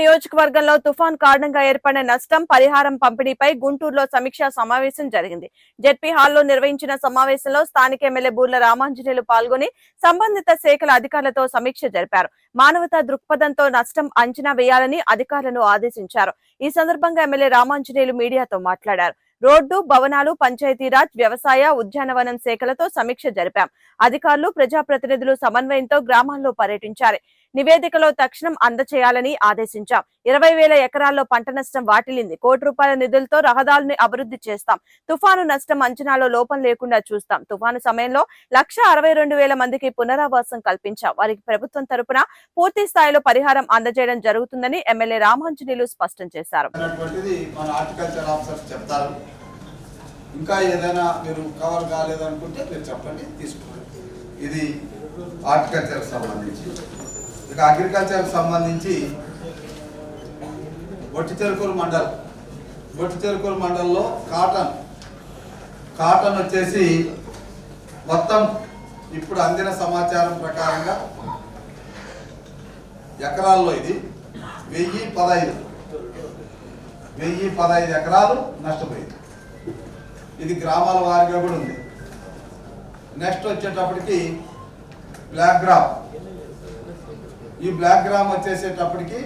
నియోజకవర్గంలో తుఫాన్ కారణంగా ఏర్పడిన నష్టం పరిహారం పంపిణీపై గుంటూరులో సమీక్షా సమావేశం జరిగింది. జెడ్పీ హాల్లో నిర్వహించిన సమావేశంలో స్థానిక ఎమ్మెల్యే బూర్ల రామాంజనేయులు పాల్గొని సంబంధిత శాఖల అధికారులతో సమీక్ష జరిపారు. మానవతా దృక్పథంతో నష్టం అంచనా వేయాలని అధికారులను ఆదేశించారు. ఈ సందర్భంగా ఎమ్మెల్యే రామాంజనేయులు మీడియాతో మాట్లాడారు. రోడ్డు భవనాలు పంచాయతీరాజ్ వ్యవసాయ ఉద్యానవనం శాఖలతో సమీక్ష జరిపాం. అధికారులు ప్రజాప్రతినిధులు సమన్వయంతో గ్రామాల్లో పర్యటించారు. నివేదికలో తక్షణం అందచేయాలని ఆదేశించాం. ఇరవై వేల ఎకరాల్లో పంట నష్టం వాటిల్లింది. కోటి రూపాయల నిధులతో రహదారుల్ని అభివృద్ధి చేస్తాం. తుఫాను నష్టం అంచనాలో లోపం లేకుండా చూస్తాం. తుఫాను సమయంలో లక్ష అరవై రెండు వేల మందికి పునరావాసం కల్పించాం. వారికి ప్రభుత్వం తరపున పూర్తి స్థాయిలో పరిహారం అందజేయడం జరుగుతుందని ఎమ్మెల్యే రామాంజనీలు స్పష్టం చేశారు. ఇంకా ఏదైనా మీరు కవర్ కాలేదనుకుంటే మీరు చెప్పండి తీసుకోండి. ఇది హార్టికల్చర్ సంబంధించి. ఇక అగ్రికల్చర్ సంబంధించి బొట్టి చెరుకూరు మండల్. బొట్టి చెరుకూరు మండల్లో కాటన్. కాటన్ వచ్చేసి మొత్తం ఇప్పుడు అందిన సమాచారం ప్రకారంగా ఎకరాల్లో ఇది వెయ్యి పదహైదు. వెయ్యి పదహైదు ఎకరాలు నష్టపోయింది. ఇది గ్రామాల వారిగా కూడా ఉంది. నెక్స్ట్ వచ్చేటప్పటికి బ్లాక్ గ్రామ్ ఈ బ్లాక్ గ్రామ్ వచ్చేసేటప్పటికి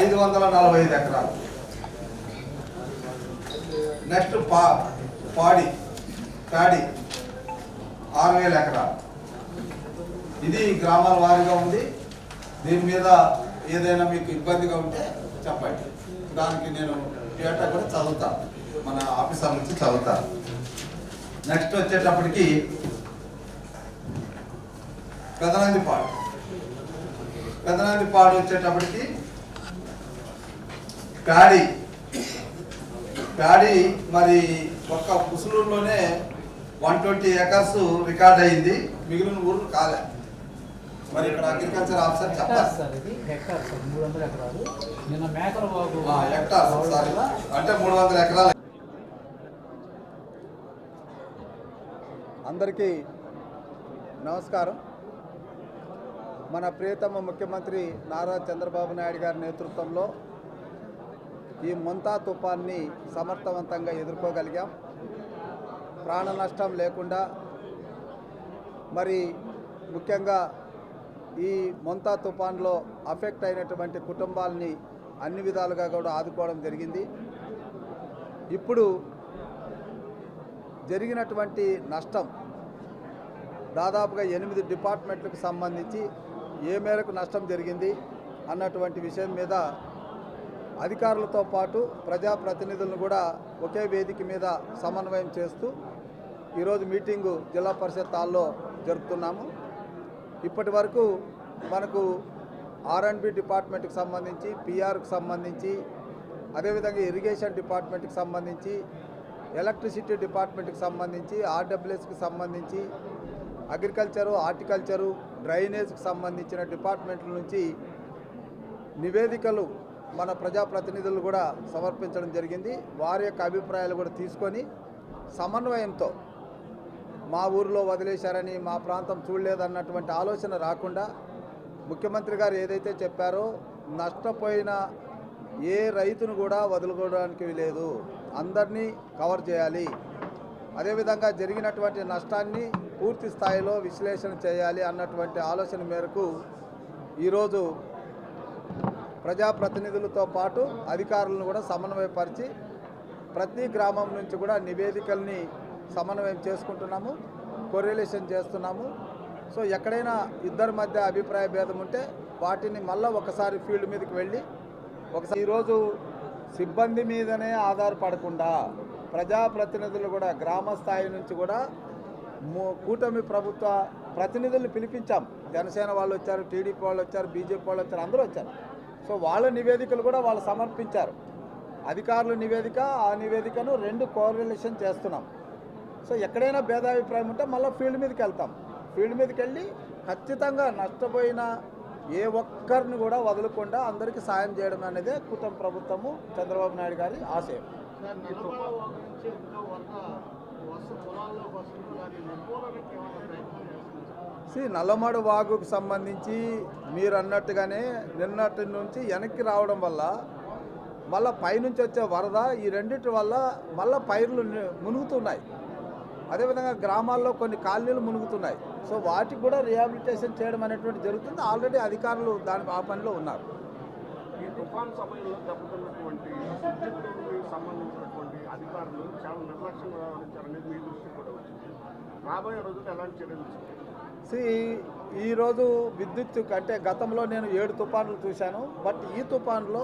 ఐదు వందల నలభై ఐదు ఎకరాలు. నెక్స్ట్ పా పాడి ప్యాడి ఆరు వేల ఎకరాలు. ఇది గ్రామాల వారిగా ఉంది. దీని మీద ఏదైనా మీకు ఇబ్బందిగా ఉంటే చెప్పండి. దానికి నేను డేటా కూడా చదువుతాను మన ఆఫీసర్ నుంచి చదువుతాను నెక్స్ట్ వచ్చేటప్పటికి పెదనందిపాడు పెదనందిపాడు వచ్చేటప్పటికి ప్యాడీ. ప్యాడీ మరి ఒక్క పుసులూరులోనే వన్ ట్వంటీ ఎకర్స్ రికార్డ్ అయింది. మిగిలిన ఊర్లు కాలే. మరి ఇక్కడ అగ్రికల్చర్ ఆఫీసర్ చెప్పాలి. సార్ ఇది. హెక్టార్ సార్ మూడు వందల ఎకరాలు. నిన్న మేకల బాబు ఆ, హెక్టార్ సారీ అంటే మూడు వందల ఎకరాలు. అందరికీ నమస్కారం. మన ప్రియతమ ముఖ్యమంత్రి నారా చంద్రబాబు నాయుడు గారి నేతృత్వంలో ఈ మొంతా తుఫాన్ని సమర్థవంతంగా ఎదుర్కోగలిగాం. ప్రాణ నష్టం లేకుండా మరి ముఖ్యంగా ఈ మొంతా తుఫాన్లో అఫెక్ట్ అయినటువంటి కుటుంబాలని అన్ని విధాలుగా కూడా ఆదుకోవడం జరిగింది. ఇప్పుడు జరిగినటువంటి నష్టం దాదాపుగా ఎనిమిది డిపార్ట్మెంట్లకు సంబంధించి ఏ మేరకు నష్టం జరిగింది అన్నటువంటి విషయం మీద అధికారులతో పాటు ప్రజాప్రతినిధులను కూడా ఒకే వేదిక మీద సమన్వయం చేస్తూ ఈరోజు మీటింగు జిల్లా పరిషత్ హాల్లో జరుపుతున్నాము. ఇప్పటి వరకు మనకు ఆర్ఎండ్బి డిపార్ట్మెంట్కి సంబంధించి పిఆర్కి సంబంధించి అదేవిధంగా ఇరిగేషన్ డిపార్ట్మెంట్కి సంబంధించి ఎలక్ట్రిసిటీ డిపార్ట్మెంట్కి సంబంధించి ఆర్డబ్ల్యూఎస్కి సంబంధించి అగ్రికల్చరు హార్టికల్చరు డ్రైనేజ్కి సంబంధించిన డిపార్ట్మెంట్ల నుంచి నివేదికలు మన ప్రజాప్రతినిధులు కూడా సమర్పించడం జరిగింది. వారి యొక్క అభిప్రాయాలు కూడా తీసుకొని సమన్వయంతో మా ఊరిలో వదిలేశారని మా ప్రాంతం చూడలేదన్నటువంటి ఆలోచన రాకుండా ముఖ్యమంత్రి గారు ఏదైతే చెప్పారో నష్టపోయిన ఏ రైతును కూడా వదులుకోవడానికి లేదు. అందరినీ కవర్ చేయాలి. అదేవిధంగా జరిగినటువంటి నష్టాన్ని పూర్తి స్థాయిలో విశ్లేషణ చేయాలి అన్నటువంటి ఆలోచన మేరకు ఈరోజు ప్రజాప్రతినిధులతో పాటు అధికారులను కూడా సమన్వయపరిచి ప్రతి గ్రామం నుంచి కూడా నివేదికల్ని సమన్వయం చేసుకుంటున్నాము కొరిలేషన్ చేస్తున్నాము. సో ఎక్కడైనా ఇద్దరి మధ్య అభిప్రాయ భేదం ఉంటే వాటిని మళ్ళీ ఒకసారి ఫీల్డ్ మీదకి వెళ్ళి ఒకసారి ఈరోజు సిబ్బంది మీదనే ఆధారపడకుండా ప్రజాప్రతినిధులు కూడా గ్రామ స్థాయి నుంచి కూడా కూటమి ప్రభుత్వ ప్రతినిధుల్ని పిలిపించాం. జనసేన వాళ్ళు వచ్చారు టీడీపీ వాళ్ళు వచ్చారు బీజేపీ వాళ్ళు వచ్చారు అందరూ వచ్చారు. సో వాళ్ళ నివేదికలు కూడా వాళ్ళు సమర్పించారు. అధికారుల నివేదిక ఆ నివేదికను రెండు కోరిలేషన్ చేస్తున్నాం. సో ఎక్కడైనా భేదాభిప్రాయం ఉంటే మళ్ళీ ఫీల్డ్ మీదకి వెళ్తాం. ఫీల్డ్ మీదకి వెళ్ళి ఖచ్చితంగా నష్టపోయిన ఏ ఒక్కరిని కూడా వదలకుండా అందరికీ సాయం చేయడం అనేది కుటుంబ ప్రభుత్వము చంద్రబాబు నాయుడు గారి ఆశయం. నల్లమడు వాగుకు సంబంధించి మీరు అన్నట్టుగానే నిన్నటి నుంచి వెనక్కి రావడం వల్ల మళ్ళా పైనుంచి వచ్చే వరద ఈ రెండింటి వల్ల మళ్ళీ పైర్లు మునుగుతున్నాయి. అదేవిధంగా గ్రామాల్లో కొన్ని కాలనీలు మునుగుతున్నాయి. సో వాటికి కూడా రిహాబిలిటేషన్ చేయడం అనేటువంటి జరుగుతుంది. ఆల్రెడీ అధికారులు దాని ఆ పనిలో ఉన్నారు. ఈ తుఫాన్ సమయంలో దెబ్బతిన్నటువంటి సంబంధించినటువంటి అధికారులు చాలా నిర్లక్ష్యంగా వ్యవహరించారనేది మీ దృష్టికి కూడా వచ్చింది. రాబోయే రోజుల్లో ఎలాంటి చర్యలు ఈరోజు విద్యుత్ అంటే గతంలో నేను ఏడు తుఫాన్లు చూశాను. బట్ ఈ తుఫాన్లో